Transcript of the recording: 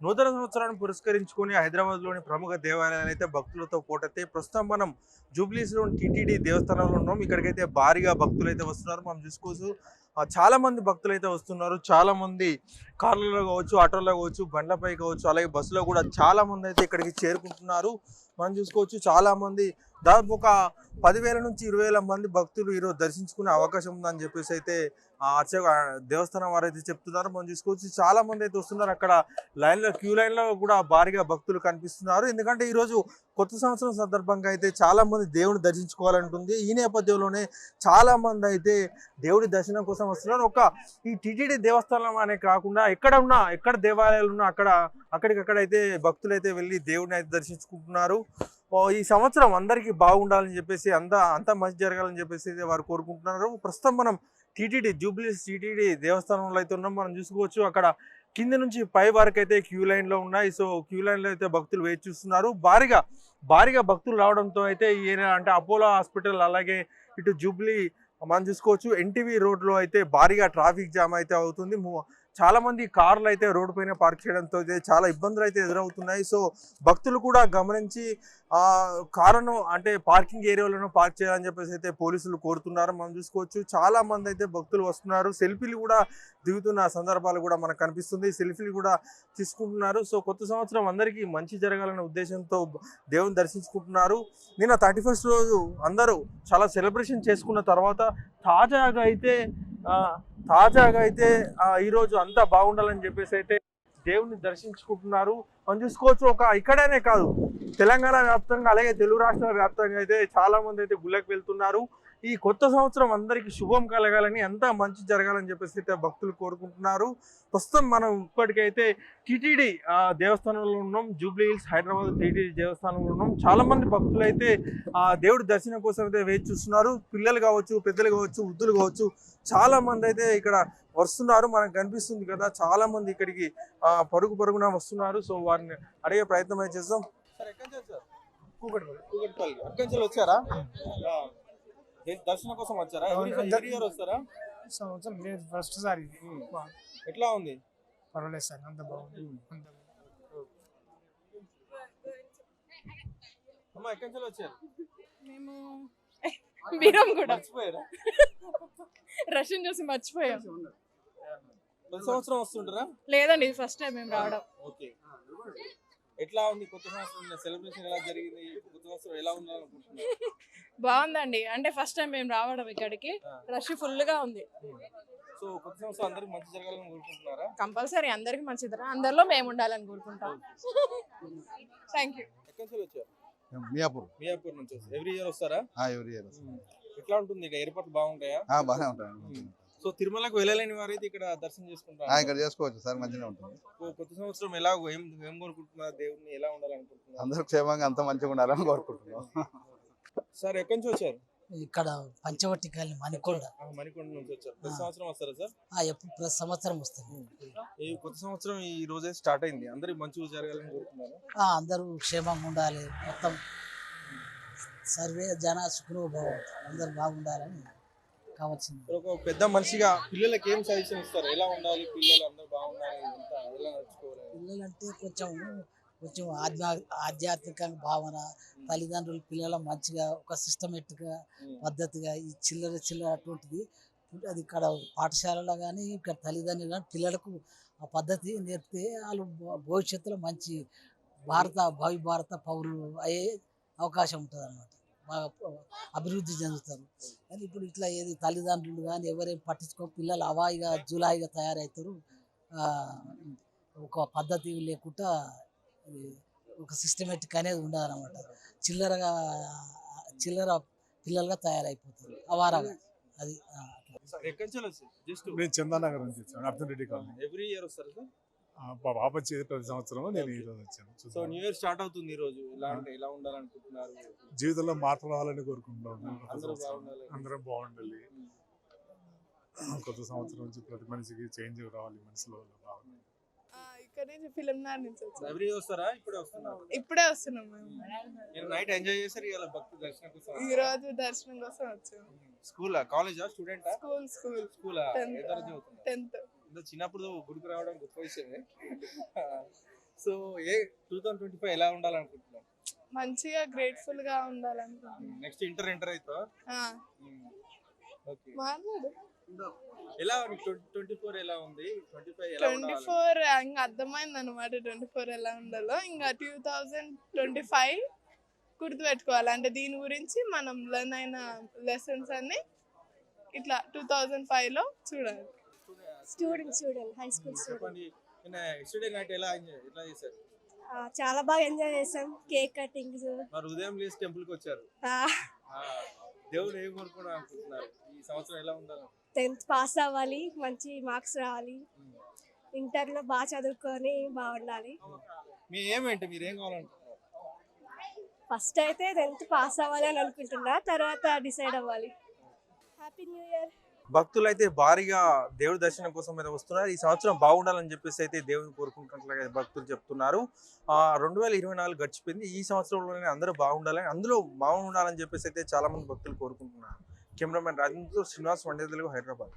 నూతన సంవత్సరాన్ని పురస్కరించుకొని హైదరాబాద్లోని ప్రముఖ దేవాలయాలు అయితే భక్తులతో పోటైతే ప్రస్తుతం మనం జూబ్లీస్లోని టీటీడీ దేవస్థానంలో ఉన్నాం. ఇక్కడికైతే భారీగా భక్తులు అయితే వస్తున్నారు. మనం చూసుకోవచ్చు. చాలా మంది భక్తులు అయితే వస్తున్నారు. చాలా మంది కార్లలో కావచ్చు ఆటోలో కావచ్చు బండ్లపై కావచ్చు అలాగే బస్సులో కూడా చాలా మంది అయితే ఇక్కడికి చేరుకుంటున్నారు. మనం చూసుకోవచ్చు చాలా మంది దాదాపు ఒక పదివేల నుంచి ఇరవై వేల మంది భక్తులు ఈరోజు దర్శించుకునే అవకాశం ఉందని చెప్పేసి అయితే ఆ అర్చక దేవస్థానం వారు అయితే చెప్తున్నారు. మనం చూసుకోవచ్చు చాలా మంది అయితే వస్తున్నారు. అక్కడ లైన్లో క్యూ లైన్లో కూడా భారీగా భక్తులు కనిపిస్తున్నారు. ఎందుకంటే ఈరోజు కొత్త సంవత్సరం సందర్భంగా అయితే చాలామంది దేవుని దర్శించుకోవాలంటుంది. ఈ నేపథ్యంలోనే చాలామంది అయితే దేవుడి దర్శనం కోసం వస్తున్నారు. ఒక ఈ టిటిడి దేవస్థానం అనే కాకుండా ఎక్కడ ఉన్నా ఎక్కడ దేవాలయాలు ఉన్నా అక్కడ అక్కడికక్కడైతే అయితే భక్తులు అయితే వెళ్ళి దేవుడిని అయితే దర్శించుకుంటున్నారు. ఈ సంవత్సరం అందరికీ బాగుండాలని చెప్పేసి అంత అంతా మంచి జరగాలని చెప్పేసి అయితే వారు కోరుకుంటున్నారు. ప్రస్తుతం మనం టీటీడీ జూబ్లీస్ టీటీడీ దేవస్థానంలో అయితే ఉన్నాం. మనం చూసుకోవచ్చు అక్కడ కింద నుంచి పై వరకు అయితే క్యూ లైన్లో ఉన్నాయి. సో క్యూ లైన్లో అయితే భక్తులు వేచి చూస్తున్నారు. భారీగా భారీగా భక్తులు రావడంతో అయితే ఈయన అంటే అపోలో హాస్పిటల్ అలాగే ఇటు జూబ్లీ మనం చూసుకోవచ్చు. ఎన్టీవీ రోడ్లో అయితే భారీగా ట్రాఫిక్ జామ్ అయితే అవుతుంది. చాలామంది కార్లు అయితే రోడ్డు పైన పార్క్ చేయడంతో చాలా ఇబ్బందులు అయితే ఎదురవుతున్నాయి. సో భక్తులు కూడా గమనించి ఆ కారును అంటే పార్కింగ్ ఏరియాలను పార్క్ చేయాలని చెప్పేసి అయితే పోలీసులు కోరుతున్నారు. మనం చూసుకోవచ్చు చాలా మంది అయితే భక్తులు వస్తున్నారు. సెల్ఫీలు కూడా దిగుతున్న సందర్భాలు కూడా మనకు కనిపిస్తుంది. సెల్ఫీలు కూడా తీసుకుంటున్నారు. సో కొత్త సంవత్సరం అందరికీ మంచి జరగాలనే ఉద్దేశంతో దేవుని దర్శించుకుంటున్నారు. నిన్న థర్టీ ఫస్ట్ రోజు అందరూ చాలా సెలబ్రేషన్ చేసుకున్న తర్వాత తాజాగా అయితే తాజాగా అయితే ఈరోజు అంతా బాగుండాలని చెప్పేసి అయితే దేవుని దర్శించుకుంటున్నారు. మనం చూసుకోవచ్చు ఒక ఇక్కడనే కాదు తెలంగాణ వ్యాప్తంగా అలాగే తెలుగు రాష్ట్రాల వ్యాప్తంగా అయితే చాలా మంది అయితే గుళ్ళకి వెళ్తున్నారు. ఈ కొత్త సంవత్సరం అందరికీ శుభం కలగాలని అంతా మంచి జరగాలని చెప్పేసి అయితే భక్తులు కోరుకుంటున్నారు. ప్రస్తుతం మనం ఇప్పటికైతే టీటీడీ దేవస్థానంలో ఉన్నాం. జూబ్లీ హిల్స్ హైదరాబాద్ టీటీడీ దేవస్థానంలో ఉన్నాం. చాలా మంది భక్తులు అయితే ఆ దేవుడి దర్శనం కోసం అయితే వేచి చూస్తున్నారు. పిల్లలు కావచ్చు పెద్దలు కావచ్చు వృద్ధులు కావచ్చు చాలా మంది అయితే ఇక్కడ వస్తున్నారు. మనకు కనిపిస్తుంది కదా చాలా మంది ఇక్కడికి ఆ, పరుగు పరుగున వస్తున్నారు. సో వారిని అడిగే ప్రయత్నం అయితే సార్ ఎక్కడి నుంచి వచ్చారు? కూకట్పల్లి. అక్కడి నుంచి వచ్చారా? ఆ. ఏ- దర్శనం కోసం వచ్చారా? year వస్తారా? సంవత్సరం లేదు. ఫస్ట్ సారి. ఎట్లా ఉంది? పర్వాలేదు సార్ అంత బాగుంది. అమ్మా ఎక్కడి నుంచి వచ్చారు? మేము బీరం కూడా. మర్చిపోయారా? రష్యన్ చూసి మర్చిపోయాం. ప్రతి సంవత్సరం వస్తుంటారా? లేదండి ఇది ఫస్ట్ టైం మేము రావడం. ఓకే. ఎట్లా ఉంది కొత్త సంవత్సరం? సెలబ్రేషన్ ఎలా జరిగింది? బాగుందండి. అంటే ఫస్ట్ టైం మేము రావడం ఇక్కడికి. రష్ ఫుల్గా ఉంది. సో కొత్త సంవత్సరం అందరికి మంచి జరగాలని కోరుకుంటున్నారా? కంపల్సరీ అందరికి మంచిది అందరిలో మేము ఉండాలని కోరుకుంటాం. థ్యాంక్ యూ ఎక్కడి నుంచి వచ్చారు? మియాపూర్. మియాపూర్ నుంచి ఎవ్రీ ఇయర్ వస్తారా ఎవరి ఇయర్ ఎట్లా ఉంటుంది? ఇక్కడ ఏర్పాట్లు బాగుంటాయా? బాగానే ఉంటాయి. సో తిరుమలకు వెళ్ళలేని వారైతే ఇక్కడ దర్శనం ఆ, చేసుకుంటారు ఇక్కడ చేసుకోవచ్చు. సార్ మంచిగా ఉంటుంది. కొత్త సంవత్సరం ఎలా ఏం ఏం కోరుకుంటున్నారు దేవుడిని ఎలా ఉండాలనుకుంటున్నారు? అందరూ క్షేమంగా అంత మంచిగా ఉండాలని కోరుకుంటున్నాం. సార్ ఎక్కడి నుంచి వచ్చారు? ఇక్కడ పంచవటి కాలనీ మణికొండ. ఆ, మణికొండ నుంచి వచ్చారు. ప్రతి. సంవత్సరం వస్తారా సార్? ఆ ఎప్పుడు ప్రతి సంవత్సరం వస్తుంది ఈ కొత్త సంవత్సరం ఈ రోజే స్టార్ట్ అయింది. అందరికి మంచిగా జరగాలని కోరుకున్నారు ఆ, అందరూ క్షేమంగా ఉండాలి. మొత్తం సర్వే జన సుఖను బాగుంటుంది అందరు బాగుండాలని కావాల్సింది. ఒక పెద్ద మనిషిగా పిల్లలకి ఏం సజెషన్ ఇస్తారు? ఎలా ఉండాలి? పిల్లలు అందరూ బాగుండాలి ఎంత ఎలా నడుచుకోవాలి? పిల్లలంటే కొంచెం కొంచెం ఆధ్యా ఆధ్యాత్మికంగా భావన తల్లిదండ్రులు పిల్లల మంచిగా ఒక సిస్టమేటిక్గా పద్ధతిగా ఈ చిల్లర చిల్లర అటువంటిది అది ఇక్కడ పాఠశాలలో కానీ ఇక్కడ తల్లిదండ్రులు కానీ పిల్లలకు ఆ పద్ధతి నేర్పితే వాళ్ళు భవిష్యత్తులో మంచి భారత భవి భారత పౌరులు అయ్యే అవకాశం ఉంటుంది అనమాట బాగా అభివృద్ధి చెందుతారు. కానీ ఇప్పుడు ఇట్లా ఏది తల్లిదండ్రులు కానీ ఎవరేం పట్టించుకో పిల్లలు అవాయిగా జులాయిగా తయారవుతారు ఒక పద్ధతి లేకుండా ఒక సిస్టమేటిక్ అనేది ఉండదన్నమాట చిల్లరగా చిల్లర పిల్లలుగా తయారైపోతారు. అవారగా. అది నేను చందానగర్ నుంచి వచ్చాను Arjun Reddy colony. Every year వస్తారు సార్? పాప వచ్చేది ప్రతి సంవత్సరం నేను ఈ రోజు వచ్చాను. సో. న్యూ ఇయర్ స్టార్ట్ అవుతుంది ఈ రోజు ఎలా అంటే ఎలా ఉండాలనుకుంటున్నారు? జీవితంలో మార్పు రావాలని కోరుకుంటున్నాను కొత్త అందరూ. బాగుండాలి. అందరం బాగుండాలి. కొత్త సంవత్సరం నుంచి ప్రతి మనిషికి చేంజ్ రావాలి మనసులో బాగుంది ఇక్కడ నుంచి ఫిలిం నార్ నుంచి వస్తారా? ఇప్పుడే వస్తున్నారు? ఇప్పుడే వస్తున్నాం మేము. నైట్ ఎంజాయ్ చేశారు ఇవాళ భక్తి దర్శనం కోసం? ఈ రోజు దర్శనం కోసం వచ్చాం. స్కూలా కాలేజా స్టూడెంటా స్కూల్ స్కూల్ స్కూలా టెన్త్ చిన్నప్పుడు గుడికి రావడం గొప్ప విషయమే. So a two thousand twenty five ఎలా ఉండాలనుకుంటున్నాం మంచిగా గ్రేట్ఫుల్గా ఉండాలనుకుంటున్నాను. నెక్స్ట్ ఇంటర్ ఎంటర్ ఓకే మాట్లాడు. ఎలా ట్వంటీ ఫోర్ ఎలా ఉంది? ట్వంటీ ఫోర్ ఇంకా అర్థమైంది అనమాట ట్వంటీ ఫోర్ ఎలా ఉండాలో. ఇంకా టూ థౌజండ్ ట్వంటీ ఫైవ్ గుర్తుపెట్టుకోవాలి. అంటే దీని గురించి మనం లెర్న్ అయిన లెసన్స్ అన్ని ఇట్లా టూ థౌజండ్ ఫైవ్లో చూడాలి. Student student high school student. Night ఎలా చేశారు? చాలా బాగా ఎంజాయ్ చేసాం కేక్ కటింగ్స్. మరి ఉదయం లేచి టెంపుల్కి వచ్చారు. దేవుడు ఏం కోరుకోవడం అనుకుంటున్నారు? ఈ సంవత్సరం ఎలా ఉండాలి? టెన్త్ పాస్ అవ్వాలి మంచి మార్క్స్ రావాలి. ఇంటర్లో బాగా చదువుకొని బాగుండాలి. మీ ఏమేంటి మీరు ఏం కావాలనుకుంటున్నారు ఫస్ట్ అయితే టెన్త్ పాస్ అవ్వాలి అని అనుకుంటున్నా తర్వాత డిసైడ్ అవ్వాలి. హ్యాపీ న్యూ ఇయర్ భక్తులు అయితే భారీగా దేవుడి దర్శనం కోసం అయితే వస్తున్నారు. ఈ సంవత్సరం బాగుండాలని చెప్పేసి అయితే దేవుని కోరుకుంటున్నట్లుగా భక్తులు చెప్తున్నారు. ఆ రెండు వేల ఇరవై నాలుగు గడిచిపోయింది. ఈ సంవత్సరంలోనే అందరూ బాగుండాలని అందులో బాగుండాలని చెప్పేసి అయితే చాలా మంది భక్తులు కోరుకుంటున్నారు. కెమెరామెన్ రాజేంద్ర శ్రీనివాస్ వండే తెలుగు హైదరాబాద్.